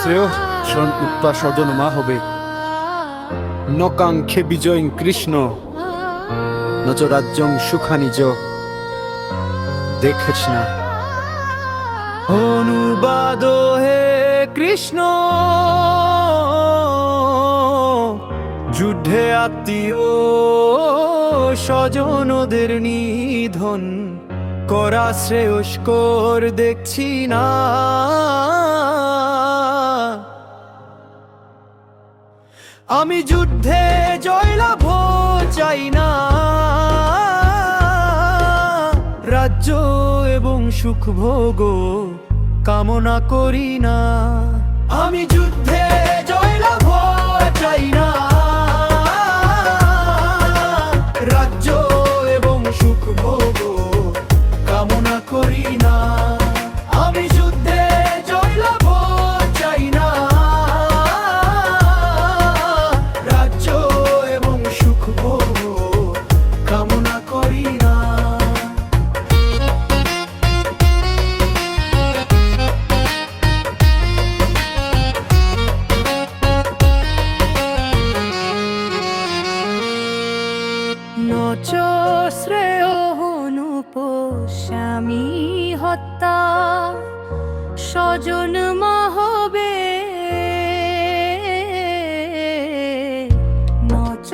শ্রেয় শরণ উৎপাসর্জন মা হবে। নকাঙ্ক্ষে বিজয়ং কৃষ্ণ, নচ রাজ্যং সুখানিজ দেখেছ না? অনুবাদ হে কৃষ্ণ, যুদ্ধে আত্মীয় স্বজনদের নিধন করা শ্রেয়স্কর, দেখছি না। আমি যুদ্ধে জয়লাভ চাই না। রাজ্য এবং সুখ ভোগ কামনা করি না। আমি যুদ্ধে শ্রেয় অনুপস্বামী হত্যা স্বজন হবে নচ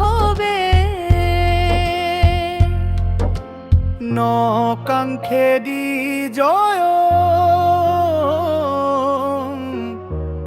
হবে নকাঙ্ক্ষেদি জয়।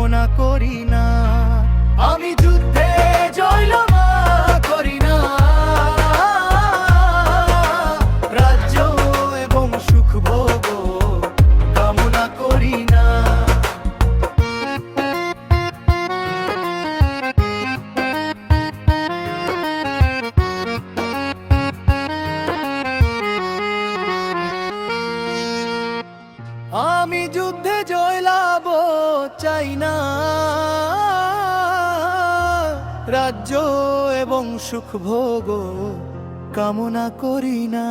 কামনা করি না। আমি যুদ্ধে চাই না। রাজ্য এবং সুখ ভোগ কামনা করি না।